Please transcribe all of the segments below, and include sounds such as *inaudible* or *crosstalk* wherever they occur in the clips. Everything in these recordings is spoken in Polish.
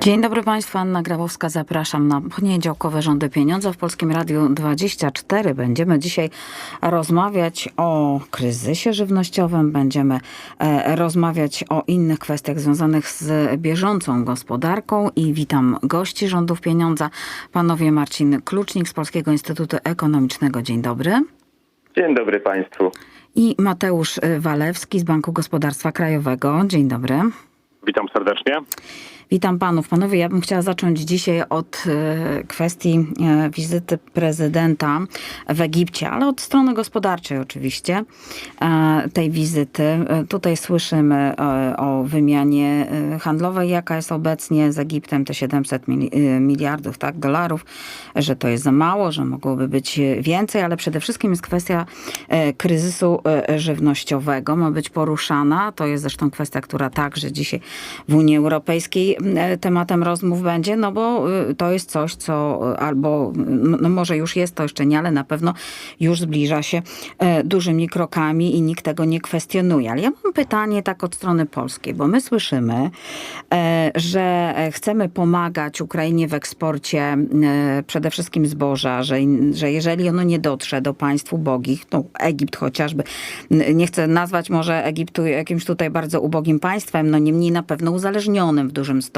Dzień dobry Państwu, Anna Grabowska. Zapraszam na poniedziałkowe Rządy Pieniądza w Polskim Radiu 24. Będziemy dzisiaj rozmawiać o kryzysie żywnościowym, będziemy e, rozmawiać o innych kwestiach związanych z bieżącą gospodarką i witam gości Rządów Pieniądza, panowie Marcin Klucznik z Polskiego Instytutu Ekonomicznego. Dzień dobry. Dzień dobry Państwu. I Mateusz Walewski z Banku Gospodarstwa Krajowego. Dzień dobry. Witam serdecznie. Witam panów. Panowie, ja bym chciała zacząć dzisiaj od e, kwestii e, wizyty prezydenta w Egipcie, ale od strony gospodarczej oczywiście e, tej wizyty. Tutaj słyszymy o wymianie handlowej, jaka jest obecnie z Egiptem, te 700 mili- e, miliardów tak, dolarów, że to jest za mało, że mogłoby być więcej, ale przede wszystkim jest kwestia kryzysu żywnościowego, ma być poruszana. To jest zresztą kwestia, która także dzisiaj w Unii Europejskiej tematem rozmów będzie, no bo e, to jest coś, co e, albo, no może już jest to jeszcze nie, ale na pewno już zbliża się e, dużymi krokami i nikt tego nie kwestionuje. Ale ja mam pytanie tak od strony polskiej, bo my słyszymy, e, że chcemy pomagać Ukrainie w eksporcie e, przede wszystkim zboża, że, że jeżeli ono nie dotrze do państw ubogich, no Egipt chociażby, nie chcę nazwać może Egiptu jakimś tutaj bardzo ubogim państwem, no niemniej na pewno uzależnionym w dużym stopniu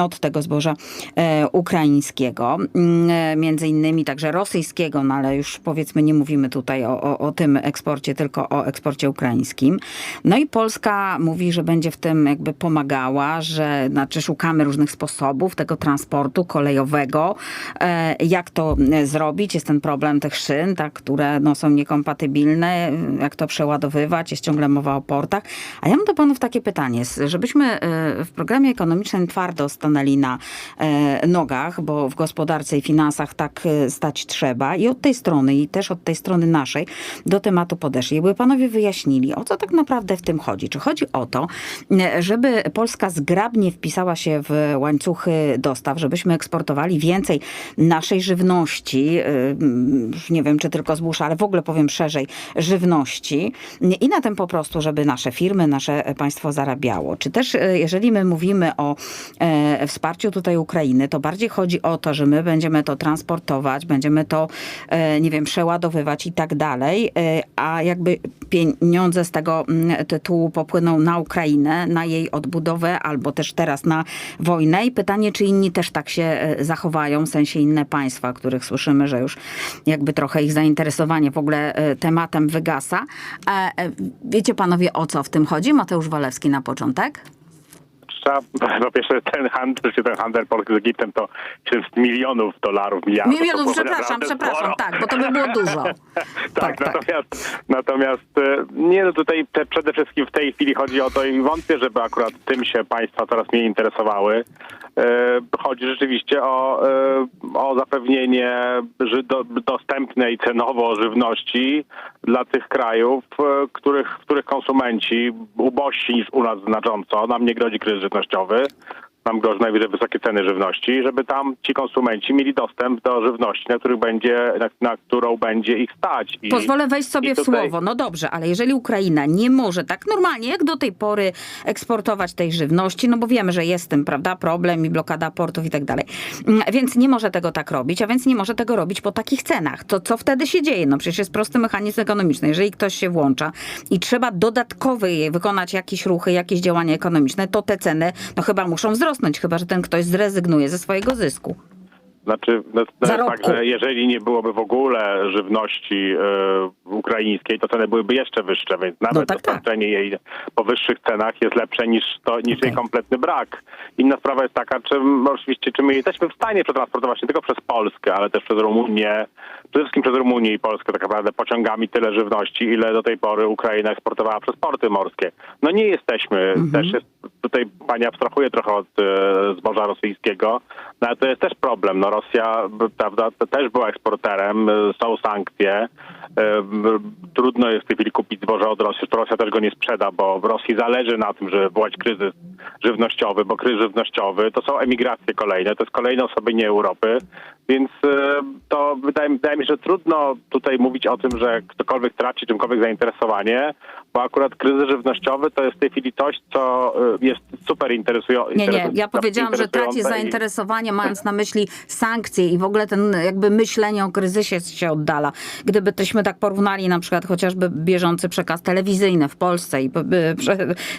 od tego zboża e, ukraińskiego, Mm, e, między innymi także rosyjskiego, no ale już powiedzmy nie mówimy tutaj o, o, o tym eksporcie, tylko o eksporcie ukraińskim. No i Polska mówi, że będzie w tym jakby pomagała, że znaczy szukamy różnych sposobów tego transportu kolejowego, e, jak to zrobić. Jest ten problem tych szyn, tak, które no, są niekompatybilne, jak to przeładowywać, jest ciągle mowa o portach. A ja mam do panów takie pytanie, żebyśmy w programie ekonomicznym twardo stanęli na e, nogach, bo w gospodarce i finansach tak e, stać trzeba i od tej strony i też od tej strony naszej do tematu podeszli. Jakby panowie wyjaśnili, o co tak naprawdę w tym chodzi. Czy chodzi o to, e, żeby Polska zgrabnie wpisała się w łańcuchy dostaw, żebyśmy eksportowali więcej naszej żywności, nie wiem czy tylko zbóż, ale w ogóle powiem szerzej, żywności i na tym po prostu, żeby nasze firmy, nasze państwo zarabiało. Czy też, jeżeli my mówimy o e, wsparciu tutaj Ukrainy, to bardziej chodzi o to, że my będziemy to transportować, będziemy to, e, nie wiem, przeładowywać i tak dalej, e, a jakby pieniądze z tego mm, tytułu popłyną na Ukrainę, na jej odbudowę, albo też teraz na wojnę. I pytanie, czy inni też tak się e, zachowają, w sensie inne państwa, których słyszymy, że już jakby trochę ich zainteresowanie w ogóle e, tematem wygasa. E, Wiecie panowie, o co w tym chodzi? Mateusz Walewski na początek. Trzeba, po pierwsze, ten handel, czy ten handel Polski z Egiptem to 700 milionów dolarów, miliardów. Milionów, przepraszam, przepraszam, sporo. tak, bo to by było dużo. *laughs* tak, tak, tak. natomiast, natomiast e, nie, no tutaj te, przede wszystkim w tej chwili chodzi o to i wątpię, żeby akurat tym się państwa coraz mniej interesowały. E, Chodzi rzeczywiście o, e, o zapewnienie dostępnej cenowo żywności dla tych krajów, e, których, których konsumenci ubożsi niż u nas znacząco, nam nie grozi kryzys żywnościowy, nam grożą najwyżej wysokie ceny żywności, żeby tam ci konsumenci mieli dostęp do żywności, na, których będzie, na, na którą będzie ich stać. I, Pozwolę wejść sobie w tutaj- słowo. No dobrze, ale jeżeli Ukraina nie może tak normalnie jak do tej pory eksportować tej żywności, no bo wiemy, że jest tym, prawda, problem i blokada portów i tak dalej. Mm, Więc nie może tego tak robić, a więc nie może tego robić po takich cenach. To co wtedy się dzieje? No przecież jest prosty mechanizm ekonomiczny. Jeżeli ktoś się włącza i trzeba dodatkowy wykonać jakieś ruchy, jakieś działania ekonomiczne, to te ceny no chyba muszą wzrosnąć, chyba że ten ktoś zrezygnuje ze swojego zysku. Znaczy, no, to jest Zarobku. tak, że jeżeli nie byłoby w ogóle żywności e, ukraińskiej, to ceny byłyby jeszcze wyższe, więc nawet tak, tak. dostarczenie jej po wyższych cenach jest lepsze niż, to, niż Okej. jej kompletny brak. Inna sprawa jest taka, czy oczywiście, czy my jesteśmy w stanie przetransportować nie tylko przez Polskę, ale też przez Rumunię, przede wszystkim przez Rumunię i Polskę tak naprawdę pociągami tyle żywności, ile do tej pory Ukraina eksportowała przez porty morskie. No nie jesteśmy, też jest, tutaj pani abstrahuje trochę od e, zboża rosyjskiego, No ale to jest też problem. No Rosja prawda, też była eksporterem, y, są sankcje. y, Trudno jest w tej chwili kupić zboże od Rosji, to Rosja też go nie sprzeda, bo w Rosji zależy na tym, żeby wywołać kryzys żywnościowy, bo kryzys żywnościowy to są emigracje kolejne, to jest kolejne osłabienie Europy, więc y, to wydaje, wydaje mi się, że trudno tutaj mówić o tym, że ktokolwiek traci czymkolwiek zainteresowanie, bo akurat kryzys żywnościowy to jest w tej chwili coś, co jest super interesujące. Nie, nie, ja powiedziałam, że traci zainteresowanie, mając na myśli sankcje i w ogóle ten jakby myślenie o kryzysie się oddala. Gdybyśmy tak porównali na przykład chociażby bieżący przekaz telewizyjny w Polsce i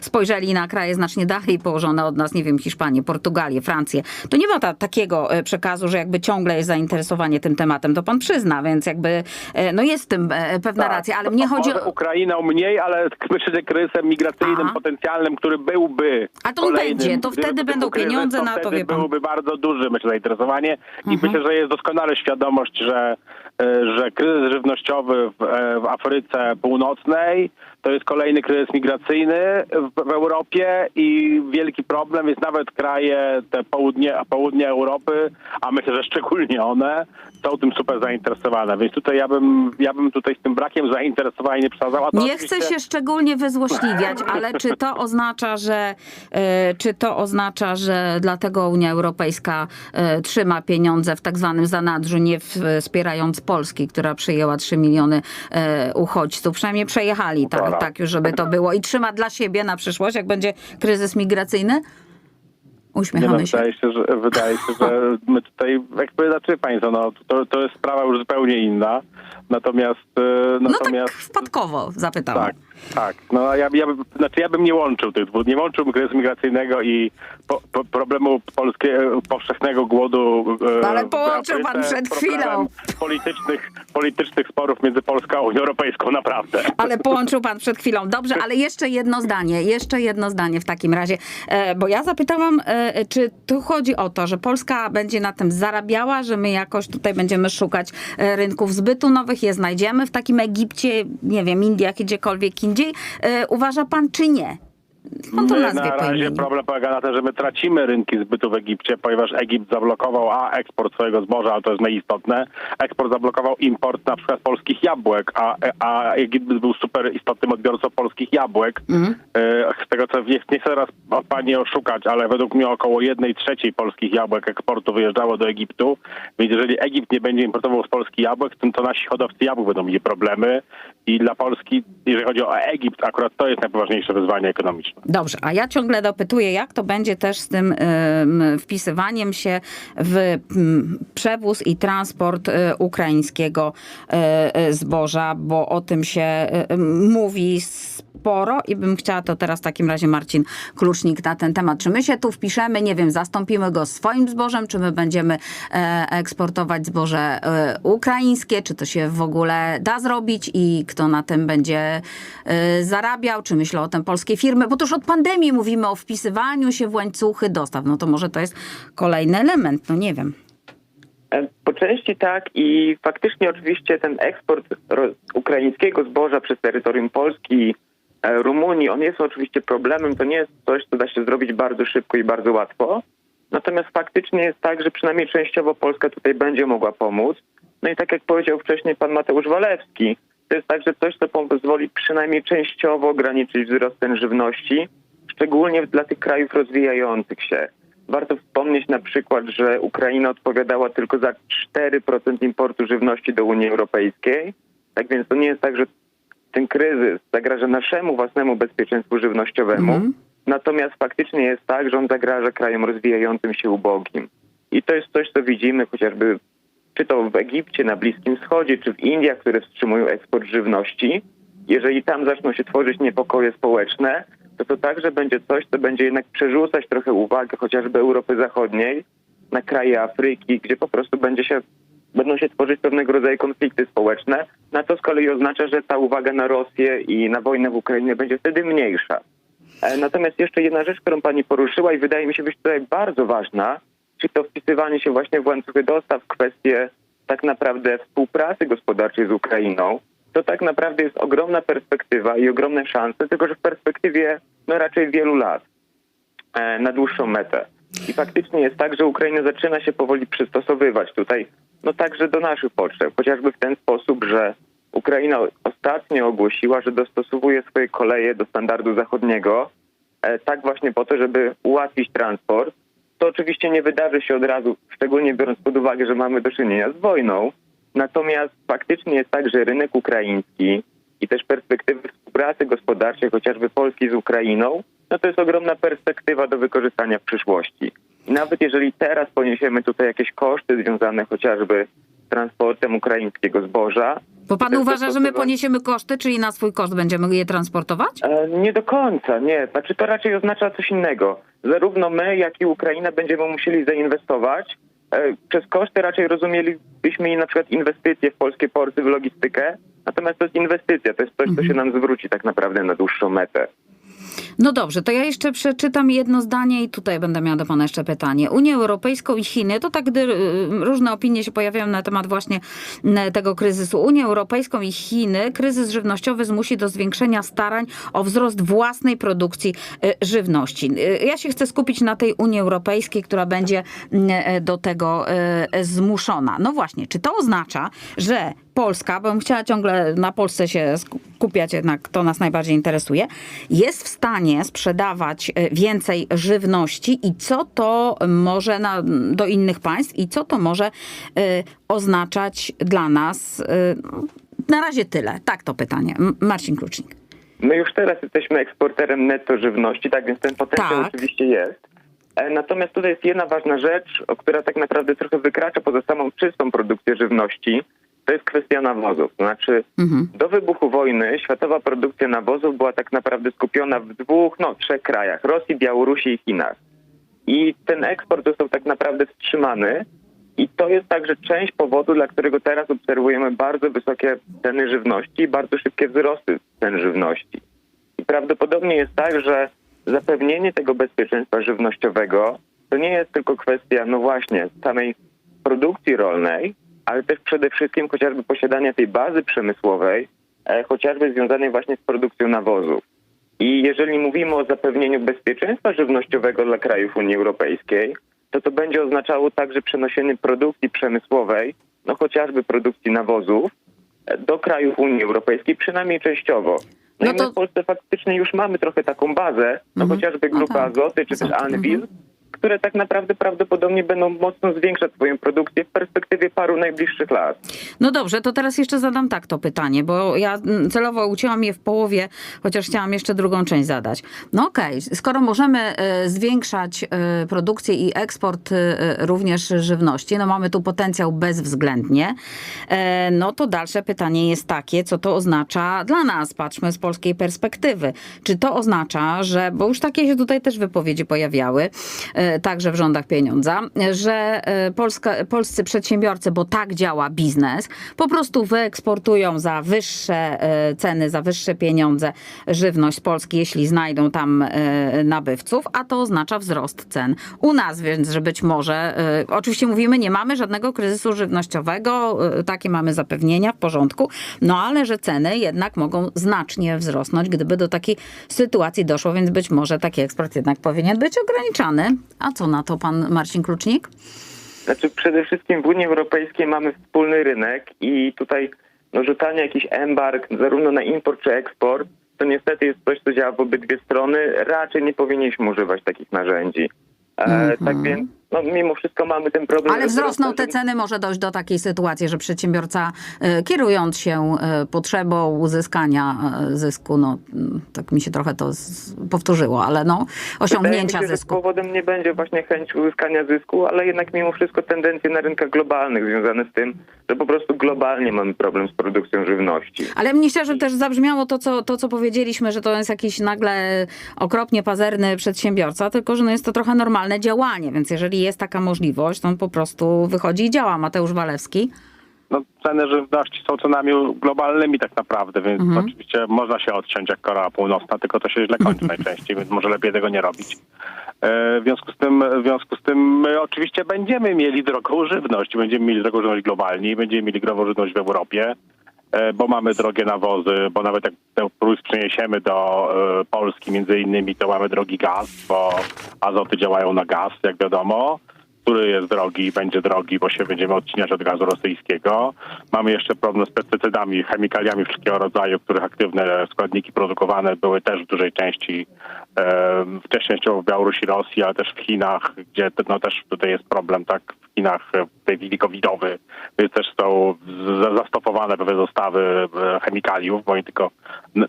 spojrzeli na kraje znacznie dalej położone od nas, nie wiem, Hiszpanię, Portugalię, Francję, to nie ma ta, takiego e, przekazu, że jakby ciągle jest zainteresowanie tym tematem, to pan przyzna, więc jakby e, no jest w tym e, pewna Tak. racja, ale mnie chodzi o... Ukrainą mniej, ale myślę, kryzysem migracyjnym Aha. potencjalnym, który byłby. A to on będzie, to wtedy będą kryzys, pieniądze to na to, wie pan. Byłoby bardzo duże, myślę, zainteresowanie. I myślę, że jest doskonale świadomość, że, e, że kryzys żywnościowy w, e, w Afryce Północnej to jest kolejny kryzys migracyjny w, w Europie i wielki problem jest nawet kraje te południe, południe Europy, a myślę, że szczególnie one są tym super zainteresowane. Więc tutaj ja bym, ja bym tutaj z tym brakiem zainteresowania nie przesadzał. a to Nie chcę się szczególnie wyzłośliwiać, ale czy to oznacza, że e, czy to oznacza, że dlatego Unia Europejska e, trzyma pieniądze w tak zwanym zanadrzu, nie wspierając Polski, która przyjęła 3 miliony e, uchodźców, przynajmniej przejechali tak. Tak już, żeby to było i trzyma dla siebie na przyszłość, jak będzie kryzys migracyjny? Nie no, Uśmiechamy się. wydaje się, że, wydaje się, że *laughs* my tutaj, jakby znaczy państwo, no, to, to jest sprawa już zupełnie inna. Natomiast, e, No tak natomiast wpadkowo zapytałam. tak, tak. No ja, ja, bym- znaczy ja bym nie łączył tych dwóch. Nie łączyłbym kryzysu migracyjnego i po, po, problemu polskiego powszechnego głodu. e, No ale połączył pan przed chwilą. Politycznych, politycznych sporów między Polską a Unią Europejską, naprawdę. Ale połączył pan przed chwilą. Dobrze, ale jeszcze jedno zdanie, jeszcze jedno zdanie w takim razie, e, bo ja zapytałam, e, czy tu chodzi o to, że Polska będzie na tym zarabiała, że my jakoś tutaj będziemy szukać e, rynków zbytu nowych, je znajdziemy w takim Egipcie, nie wiem, Indiach, gdziekolwiek indziej. Uważa pan, czy nie? Skąd to na razie problem polega na tym, że my tracimy rynki zbytu w Egipcie, ponieważ Egipt zablokował a eksport swojego zboża, ale to jest najistotne. Eksport zablokował import na przykład polskich jabłek, a, a Egipt był super istotnym odbiorcą polskich jabłek. Mhm. E, Z tego co nie, nie chcę teraz pani oszukać, ale według mnie około jednej trzeciej polskich jabłek eksportu wyjeżdżało do Egiptu. Więc jeżeli Egipt nie będzie importował z Polski jabłek, to, to nasi hodowcy jabłek będą mieli problemy. I dla Polski, jeżeli chodzi o Egipt, akurat to jest najpoważniejsze wyzwanie ekonomiczne. Dobrze, a ja ciągle dopytuję, jak to będzie też z tym em, wpisywaniem się w mm, przewóz i transport e, ukraińskiego e, zboża, bo o tym się e, mówi sporo i bym chciała to teraz w takim razie Marcin Klucznik na ten temat. Czy my się tu wpiszemy, nie wiem, zastąpimy go swoim zbożem, czy my będziemy eksportować zboże ukraińskie, czy to się w ogóle da zrobić i kto na tym będzie zarabiał, czy myślą o tym polskie firmy, bo to już od pandemii mówimy o wpisywaniu się w łańcuchy dostaw, no to może to jest kolejny element, no nie wiem. E, Po części tak i faktycznie oczywiście ten eksport ukraińskiego zboża przez terytorium Polski, e, Rumunii, on jest oczywiście problemem. To nie jest coś, co da się zrobić bardzo szybko i bardzo łatwo. Natomiast faktycznie jest tak, że przynajmniej częściowo Polska tutaj będzie mogła pomóc. No i tak jak powiedział wcześniej pan Mateusz Walewski, to jest także coś, co pozwoli przynajmniej częściowo ograniczyć wzrost cen żywności, szczególnie dla tych krajów rozwijających się. Warto wspomnieć na przykład, że Ukraina odpowiadała tylko za 4% importu żywności do Unii Europejskiej. Tak więc to nie jest tak, że ten kryzys zagraża naszemu własnemu bezpieczeństwu żywnościowemu. Mhm. Natomiast faktycznie jest tak, że on zagraża krajom rozwijającym się ubogim. I to jest coś, co widzimy chociażby czy to w Egipcie, na Bliskim Wschodzie, czy w Indiach, które wstrzymują eksport żywności. Jeżeli tam zaczną się tworzyć niepokoje społeczne, to to także będzie coś, co będzie jednak przerzucać trochę uwagę chociażby Europy Zachodniej na kraje Afryki, gdzie po prostu będzie się, będą się tworzyć pewnego rodzaju konflikty społeczne. Na to z kolei oznacza, że ta uwaga na Rosję i na wojnę w Ukrainie będzie wtedy mniejsza. E, Natomiast jeszcze jedna rzecz, którą pani poruszyła i wydaje mi się być tutaj bardzo ważna, czy to wpisywanie się właśnie w łańcuchy dostaw, kwestie tak naprawdę współpracy gospodarczej z Ukrainą, to tak naprawdę jest ogromna perspektywa i ogromne szanse, tylko że w perspektywie no raczej wielu lat e, na dłuższą metę. I faktycznie jest tak, że Ukraina zaczyna się powoli przystosowywać tutaj, no także do naszych potrzeb, chociażby w ten sposób, że Ukraina ostatnio ogłosiła, że dostosowuje swoje koleje do standardu zachodniego, e, tak właśnie po to, żeby ułatwić transport. To oczywiście nie wydarzy się od razu, szczególnie biorąc pod uwagę, że mamy do czynienia z wojną. Natomiast faktycznie jest tak, że rynek ukraiński i też perspektywy współpracy gospodarczej, chociażby Polski z Ukrainą, no to jest ogromna perspektywa do wykorzystania w przyszłości. I nawet jeżeli teraz poniesiemy tutaj jakieś koszty związane chociażby z transportem ukraińskiego zboża, Bo pan uważa, że my poniesiemy koszty, czyli na swój koszt będziemy je transportować? E, Nie do końca, nie. Znaczy to raczej oznacza coś innego. Zarówno my, jak i Ukraina będziemy musieli zainwestować. E, Przez koszty raczej rozumielibyśmy na przykład inwestycje w polskie porty, w logistykę. Natomiast to jest inwestycja, to jest coś, co się nam zwróci tak naprawdę na dłuższą metę. No dobrze, to ja jeszcze przeczytam jedno zdanie i tutaj będę miała do pana jeszcze pytanie. Unię Europejską i Chiny, to tak gdy y, różne opinie się pojawiają na temat właśnie tego kryzysu. Unię Europejską i Chiny kryzys żywnościowy zmusi do zwiększenia starań o wzrost własnej produkcji y, żywności. Y, Ja się chcę skupić na tej Unii Europejskiej, która będzie do tego zmuszona. No właśnie, czy to oznacza, że Polska, bo bym chciała ciągle na Polsce się skupiać, jednak to nas najbardziej interesuje, jest w stanie sprzedawać e, więcej żywności i co to może na, do innych państw i co to może e, oznaczać dla nas? E, na razie tyle. Tak to pytanie. Marcin Klucznik. My już teraz jesteśmy eksporterem netto żywności, tak więc ten potencjał Tak. oczywiście jest. Natomiast tutaj jest jedna ważna rzecz, która tak naprawdę trochę wykracza poza samą czystą produkcję żywności. To jest kwestia nawozów. To znaczy, Mhm. do wybuchu wojny światowa produkcja nawozów była tak naprawdę skupiona w dwóch, no trzech krajach: Rosji, Białorusi i Chinach. I ten eksport został tak naprawdę wstrzymany. I to jest także część powodu, dla którego teraz obserwujemy bardzo wysokie ceny żywności i bardzo szybkie wzrosty cen żywności. I prawdopodobnie jest tak, że zapewnienie tego bezpieczeństwa żywnościowego to nie jest tylko kwestia, no właśnie, samej produkcji rolnej, ale też przede wszystkim chociażby posiadania tej bazy przemysłowej, e, chociażby związanej właśnie z produkcją nawozów. I jeżeli mówimy o zapewnieniu bezpieczeństwa żywnościowego dla krajów Unii Europejskiej, to to będzie oznaczało także przenoszenie produkcji przemysłowej, no chociażby produkcji nawozów, e, do krajów Unii Europejskiej, przynajmniej częściowo. No, No i my to- w Polsce faktycznie już mamy trochę taką bazę, no Mhm. chociażby No Grupa tak. Azoty czy też Azoty, Anvil, mhm. Które tak naprawdę prawdopodobnie będą mocno zwiększać swoją produkcję w perspektywie paru najbliższych lat. No dobrze, to teraz jeszcze zadam tak to pytanie, bo ja mm, celowo ucięłam je w połowie, chociaż chciałam jeszcze drugą część zadać. No okej, skoro możemy e, zwiększać e, produkcję i eksport e, również żywności, no mamy tu potencjał bezwzględnie, no to dalsze pytanie jest takie, co to oznacza dla nas? Patrzmy z polskiej perspektywy. Czy to oznacza, że, bo już takie się tutaj też wypowiedzi pojawiały, także w rządach pieniądza, że e, Polska, polscy przedsiębiorcy, bo tak działa biznes, po prostu wyeksportują za wyższe e, ceny, za wyższe pieniądze żywność z Polski, jeśli znajdą tam e, nabywców, a to oznacza wzrost cen u nas, więc że być może, oczywiście mówimy, nie mamy żadnego kryzysu żywnościowego, takie mamy zapewnienia w porządku, no ale że ceny jednak mogą znacznie wzrosnąć, gdyby do takiej sytuacji doszło, więc być może taki eksport jednak powinien być ograniczany. A co na to pan Marcin Klucznik? Znaczy przede wszystkim w Unii Europejskiej mamy wspólny rynek i tutaj no, rzucanie jakichś embarg zarówno na import czy eksport, to niestety jest coś, co działa w obydwie strony. Raczej nie powinniśmy używać takich narzędzi. E, Tak więc no, mimo wszystko mamy ten problem. Ale wzrosną te ceny, może dojść do takiej sytuacji, że przedsiębiorca e, kierując się e, potrzebą uzyskania e, zysku, no mm, tak mi się trochę to powtórzyło, ale no osiągnięcia się, zysku. powodem nie będzie właśnie chęć uzyskania zysku, ale jednak mimo wszystko tendencje na rynkach globalnych związane z tym, że po prostu globalnie mamy problem z produkcją żywności. Ale mnie się, że też zabrzmiało to co, to, co powiedzieliśmy, że to jest jakiś nagle okropnie pazerny przedsiębiorca, tylko że no jest to trochę normalne działanie, więc jeżeli jest taka możliwość, to on po prostu wychodzi i działa. Mateusz Walewski. No, ceny żywności są cenami globalnymi tak naprawdę, więc Mhm. oczywiście można się odciąć jak Korea Północna, tylko to się źle kończy *laughs* najczęściej, więc może lepiej tego nie robić. E, W związku z tym, w związku z tym my oczywiście będziemy mieli drogą żywność, będziemy mieli drogą żywność globalnie, będziemy mieli drogą żywność w Europie. E, bo mamy drogie nawozy, bo nawet jak ten prus przeniesiemy do e, Polski między innymi, to mamy drogi gaz, bo azoty działają na gaz, jak wiadomo który jest drogi i będzie drogi, bo się będziemy odcinać od gazu rosyjskiego. Mamy jeszcze problem z pestycydami, chemikaliami wszelkiego rodzaju, których aktywne składniki produkowane były też w dużej części e, wcześniej w Białorusi, Rosji, ale też w Chinach, gdzie no, też tutaj jest problem, tak, w Chinach e, tej chwili covidowy, więc też są zastopowane pewne dostawy e, chemikaliów, bo nie tylko,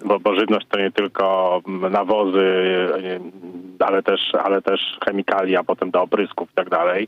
bo, bo żywność to nie tylko nawozy, e, ale też, ale też chemikalia, potem do oprysków i tak dalej.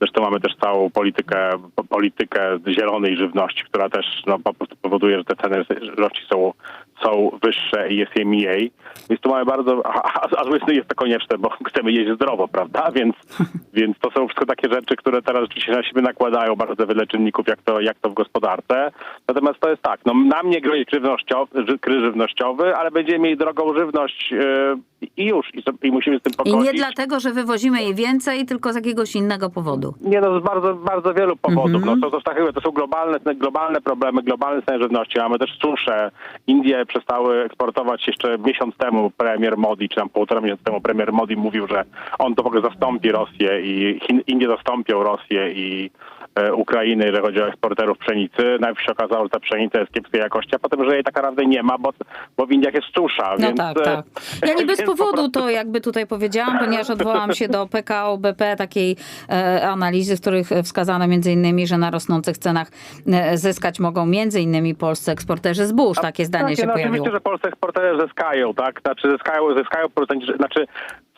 Zresztą mamy też całą politykę, po- politykę zielonej żywności, która też no, po prostu powoduje, że te ceny żywności są, są wyższe i jest je mniej. Więc tu mamy bardzo, a, a, jest to konieczne, bo *laughs* chcemy jeść zdrowo, prawda? Więc, *laughs* więc to są wszystko takie rzeczy, które teraz rzeczywiście na siebie nakładają bardzo wiele czynników, jak to, jak to w gospodarce. Natomiast to jest tak, no nam nie grozi żywnościowy, ży- kryzys żywnościowy, ale będziemy mieli drogą żywność yy, i już. I, I musimy z tym I pogodzić. nie dlatego, że wywozimy jej więcej, tylko z jakiegoś innego powodu. Nie no, z bardzo, bardzo wielu powodów. Mhm. No, to, to, to, to są globalne, globalne problemy, globalne ceny żywności. Mamy też suszę. Indie przestały eksportować jeszcze miesiąc temu premier Modi, czy tam półtora miesiąca temu premier Modi mówił, że on to w ogóle zastąpi Rosję i Chin, Indie zastąpią Rosję i e, Ukrainę, jeżeli chodzi o eksporterów pszenicy. Najpierw się okazało, że ta pszenica jest kiepskiej jakości, a potem, że jej tak naprawdę nie ma, bo, bo w Indiach jest susza. No więc, tak, e, tak. Ja nie *laughs* bez powodu prostu- to jakby tutaj powiedziałam, ponieważ odwołam się do PKO BP, takiej e, analizy, w których wskazano między innymi, że na rosnących cenach e, zyskać mogą między innymi polscy eksporterzy zbóż. Takie zdanie tak, się no, pojawiło. Oczywiście, że polscy eksporterzy zyskają, tak? Znaczy zyskają, zyskają producenci, znaczy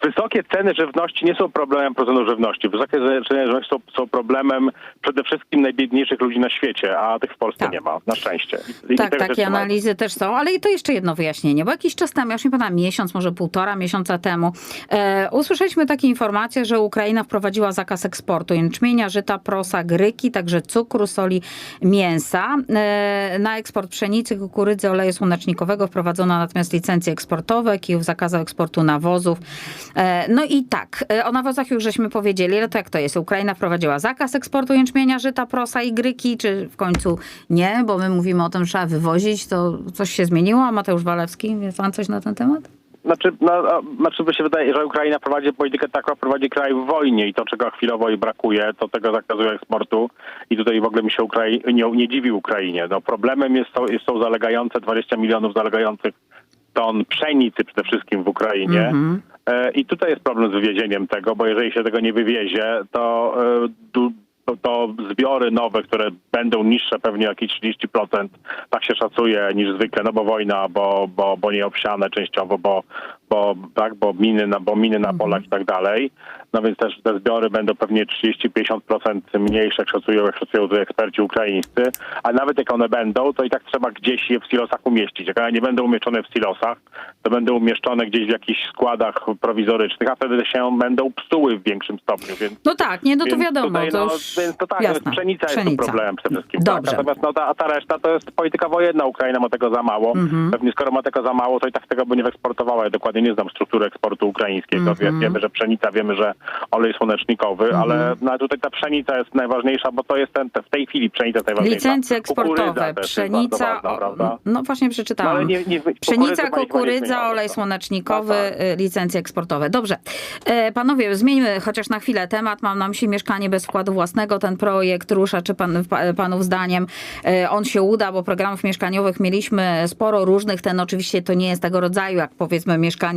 wysokie ceny żywności nie są problemem producentów żywności. Wysokie ceny żywności są, są problemem przede wszystkim najbiedniejszych ludzi na świecie, a tych w Polsce Tak. nie ma, na szczęście. I, Tak, takie analizy też są, ale i to jeszcze jedno wyjaśnienie, bo jakiś czas temu, ja już nie pamiętam, miesiąc, może półtora miesiąca temu, e, usłyszeliśmy takie informacje, że Ukraina wprowadziła zakaz eksportu jęczmienia, żyta, prosa, gryki, także cukru, soli, mięsa. E, na eksport pszenicy, kukurydzy, oleju słonecznikowego wprowadzono natomiast licencje eksportowe, Kijów zakazał eksportu nawozów. E, no i tak, e, o nawozach już żeśmy powiedzieli, ale to jak to jest? Ukraina wprowadziła zakaz eksportu jęczmienia, żyta, prosa i gryki, czy w końcu nie, bo my mówimy o tym, że trzeba wywozić, to coś się zmieniło? Mateusz Walewski, wie pan coś na ten temat? Znaczy, no, a, znaczy by się wydaje, że Ukraina prowadzi politykę taką, prowadzi kraj w wojnie i to, czego chwilowo jej brakuje, to tego zakazują eksportu i tutaj w ogóle mi się Ukrai- nie, nie dziwi Ukrainie. No, problemem jest, są, jest, są zalegające 20 milionów zalegających ton pszenicy przede wszystkim w Ukrainie. Mhm. E, I tutaj jest problem z wywiezieniem tego, bo jeżeli się tego nie wywiezie, to, e, to, to zbiory nowe, które będą niższe pewnie jakieś 30%, tak się szacuje niż zwykle, no bo wojna, bo, bo, bo nieobsiane częściowo, bo, bo, tak, bo miny na, bo miny na polach i tak dalej. No więc też te zbiory będą pewnie 30-50% mniejsze, jak szacują, jak szacują eksperci ukraińscy, a nawet jak one będą, to i tak trzeba gdzieś je w silosach umieścić. Jak one nie będą umieszczone w silosach, to będą umieszczone gdzieś w jakichś składach prowizorycznych, a wtedy się będą psuły w większym stopniu, więc No tak, nie, no to wiadomo, tutaj, to no, już Więc to tak, jasne. pszenica, jest tu problemem przede wszystkim. Tak? Dobrze. Natomiast no, ta, a ta reszta to jest polityka wojenna. Ukraina ma tego za mało. Mhm. Pewnie skoro ma tego za mało, to i tak tego by nie wyeksportowała. Ja dokładnie nie znam struktury eksportu ukraińskiego. Wie, Mhm. wiemy, że pszenica, wiemy, że olej słonecznikowy, ale no, ale tutaj ta pszenica jest najważniejsza, bo to jest ten, te, w tej chwili pszenica jest najważniejsza. Licencje eksportowe, pszenica, ważna, no właśnie No, przeczytałam. ale nie, nie, Pszenica, kukurydza, olej słonecznikowy, No tak. y, licencje eksportowe. Dobrze. E, Panowie, zmieńmy chociaż na chwilę temat. Mam na myśli mieszkanie bez wkładu własnego. Ten projekt rusza, czy pan, pa- panów zdaniem e, on się uda, bo programów mieszkaniowych mieliśmy sporo różnych. Ten oczywiście to nie jest tego rodzaju, jak powiedzmy mieszkanie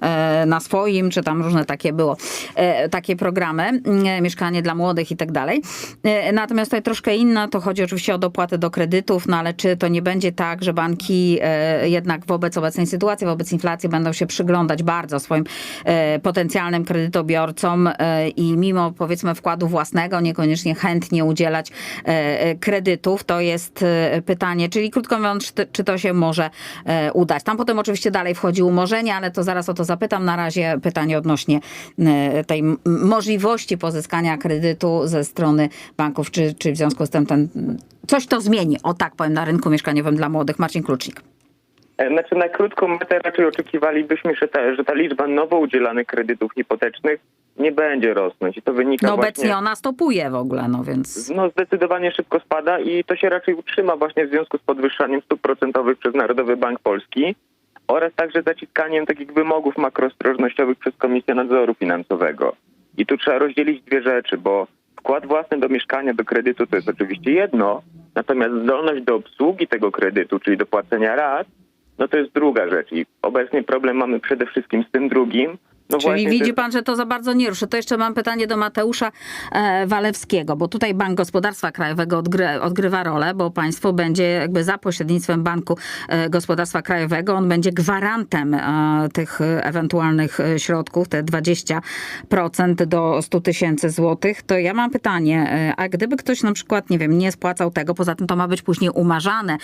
e, na swoim, czy tam różne takie było, e, takie programy, e, mieszkanie dla młodych i tak dalej. Natomiast tutaj troszkę inna, to chodzi oczywiście o dopłaty do kredytów, no ale czy to nie będzie tak, że banki jednak wobec obecnej sytuacji, wobec inflacji będą się przyglądać bardzo swoim potencjalnym kredytobiorcom i mimo powiedzmy wkładu własnego niekoniecznie chętnie udzielać kredytów, to jest pytanie, czyli krótko mówiąc, czy, to- się może udać. Tam potem oczywiście dalej wchodzi umorzenie, ale to zaraz o to zapytam. Na razie pytanie odnośnie e, tej możliwości pozyskania kredytu ze strony banków, czy, czy w związku z tym ten, coś to zmieni, o tak powiem, na rynku mieszkaniowym dla młodych. Marcin Klucznik. E, Znaczy na krótką metę raczej oczekiwalibyśmy, że ta, że ta liczba nowo udzielanych kredytów hipotecznych nie będzie rosnąć. I to wynika No obecnie właśnie... ona stopuje w ogóle, no więc... No zdecydowanie szybko spada i to się raczej utrzyma właśnie w związku z podwyższaniem stóp procentowych przez Narodowy Bank Polski oraz także zaciskaniem takich wymogów makroostrożnościowych przez Komisję Nadzoru Finansowego. I tu trzeba rozdzielić dwie rzeczy, bo wkład własny do mieszkania, do kredytu to jest oczywiście jedno, natomiast zdolność do obsługi tego kredytu, czyli do płacenia rat, no to jest druga rzecz i obecnie problem mamy przede wszystkim z tym drugim. No Czyli widzi pan, że to za bardzo nie ruszy. To jeszcze mam pytanie do Mateusza e, Walewskiego, bo tutaj Bank Gospodarstwa Krajowego odgry, odgrywa rolę, bo państwo będzie jakby za pośrednictwem Banku e, Gospodarstwa Krajowego, on będzie gwarantem e, tych ewentualnych środków, te 20% do 100 tysięcy złotych. To ja mam pytanie, a gdyby ktoś na przykład, nie wiem, nie spłacał tego, poza tym to ma być później umarzane,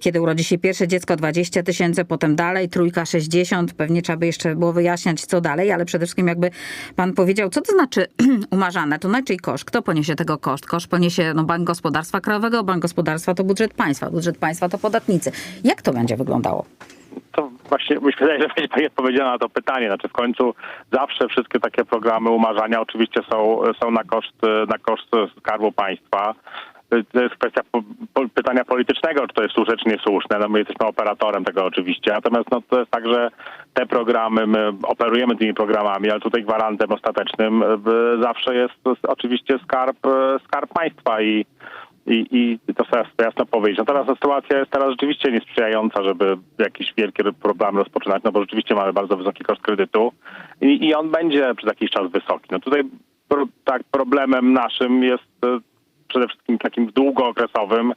kiedy urodzi się pierwsze dziecko 20 tysięcy, potem dalej trójka 60, pewnie trzeba by jeszcze było wyjaśniać co dalej, ale przede wszystkim jakby pan powiedział, co to znaczy *clears throat* umarzane, to na czyj koszt? Kto poniesie tego koszt? Koszt poniesie no, Bank Gospodarstwa Krajowego, Bank Gospodarstwa to budżet państwa, budżet państwa to podatnicy. Jak to będzie wyglądało? To właśnie mi się wydaje, że *laughs* będzie pani odpowiedziała na to pytanie. Znaczy w końcu zawsze wszystkie takie programy umarzania oczywiście są, są na koszt na koszt skarbu państwa. To jest kwestia pytania politycznego, czy to jest słuszne, czy niesłuszne. No my jesteśmy operatorem tego oczywiście. Natomiast no, to jest tak, że te programy, my operujemy tymi programami, ale tutaj gwarantem ostatecznym y, zawsze jest oczywiście skarb, y, skarb państwa i i, i to trzeba jasno powiedzieć. Natomiast sytuacja jest teraz rzeczywiście niesprzyjająca, żeby jakieś wielkie problemy rozpoczynać, no bo rzeczywiście mamy bardzo wysoki koszt kredytu i, i on będzie przez jakiś czas wysoki. No tutaj pro, tak problemem naszym jest e, przede wszystkim takim długookresowym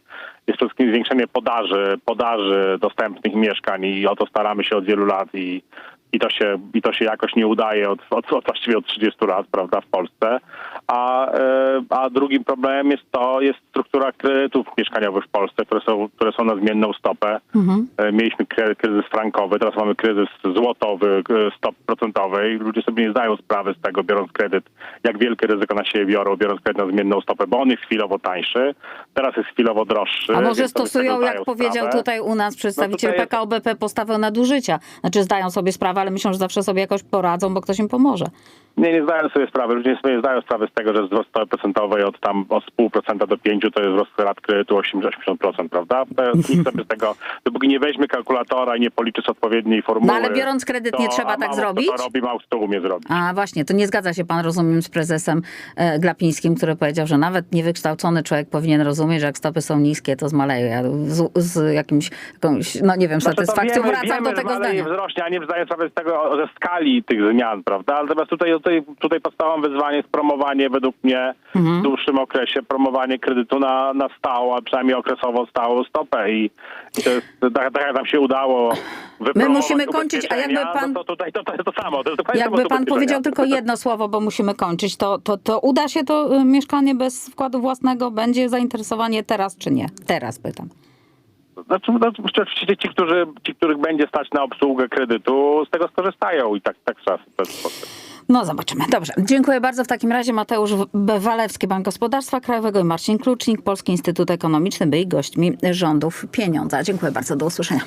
jest przede wszystkim zwiększenie podaży, podaży dostępnych mieszkań i o to staramy się od wielu lat i, i to się, i to się jakoś nie udaje od, od, od właściwie od 30 lat, prawda, w Polsce. A, e, a drugim problemem jest to, jest struktura kredytów mieszkaniowych w Polsce, które są, które są na zmienną stopę. E, Mieliśmy kry- kryzys frankowy, teraz mamy kryzys złotowy, e, stop procentowej. Ludzie sobie nie zdają sprawy z tego, biorąc kredyt, jak wielkie ryzyko na siebie biorą, biorąc kredyt na zmienną stopę, bo on jest chwilowo tańszy, teraz jest chwilowo droższy. A może stosują, jak powiedział sprawę. tutaj u nas przedstawiciel No tutaj PKO BP, postawę nadużycia. Znaczy zdają sobie sprawę, ale myślą, że zawsze sobie jakoś poradzą, bo ktoś im pomoże. Nie, nie zdają sobie sprawy. Ludzie nie zdają sprawy z tego, że wzrost stopy procentowej od tam od z pół procenta do pięciu to jest wzrost rat kredytu 80%, prawda? Jest- Nikt sobie z tego, dopóki nie weźmie kalkulatora i nie policzy z odpowiedniej formuły. No ale biorąc kredyt, nie to- trzeba tak zrobić? To robi, mało kto to umie zrobić. A właśnie, to nie zgadza się pan, rozumiem, z prezesem e, Glapińskim, który powiedział, że nawet niewykształcony człowiek powinien rozumieć, że jak stopy są niskie, to zmaleje. Ja z, z jakimś, jakąś, no nie wiem, Znaczy, satysfakcją wiemy, wracam wiemy, do tego zdania. wzrośnie, a nie zdaję sobie z tego, ze skali tych zmian, prawda? Natomiast tutaj, tutaj, tutaj podstawowym wyzwaniem jest promowanie według mnie Mhm. w dłuższym okresie, promowanie kredytu na, na stałą, a przynajmniej okresowo stałą stopę i, i to jest, tak, tak jak nam się udało wypromować musimy kończyć, a jakby ubezpieczenia, pan- no to tutaj to, to jest to samo. To Jakby pan powiedział tylko jedno słowo, bo musimy kończyć, to, to, to uda się to y, mieszkanie bez wkładu własnego? Będzie zainteresowanie teraz czy nie? Teraz pytam. Znaczy, no, oczywiście ci, którzy, ci, których będzie stać na obsługę kredytu, z tego skorzystają i tak, tak trzeba w ten sposób. No zobaczymy. Dobrze. Dziękuję bardzo. W takim razie Mateusz B. Walewski, Bank Gospodarstwa Krajowego i Marcin Klucznik, Polski Instytut Ekonomiczny byli gośćmi rządów pieniądza. Dziękuję bardzo. Do usłyszenia.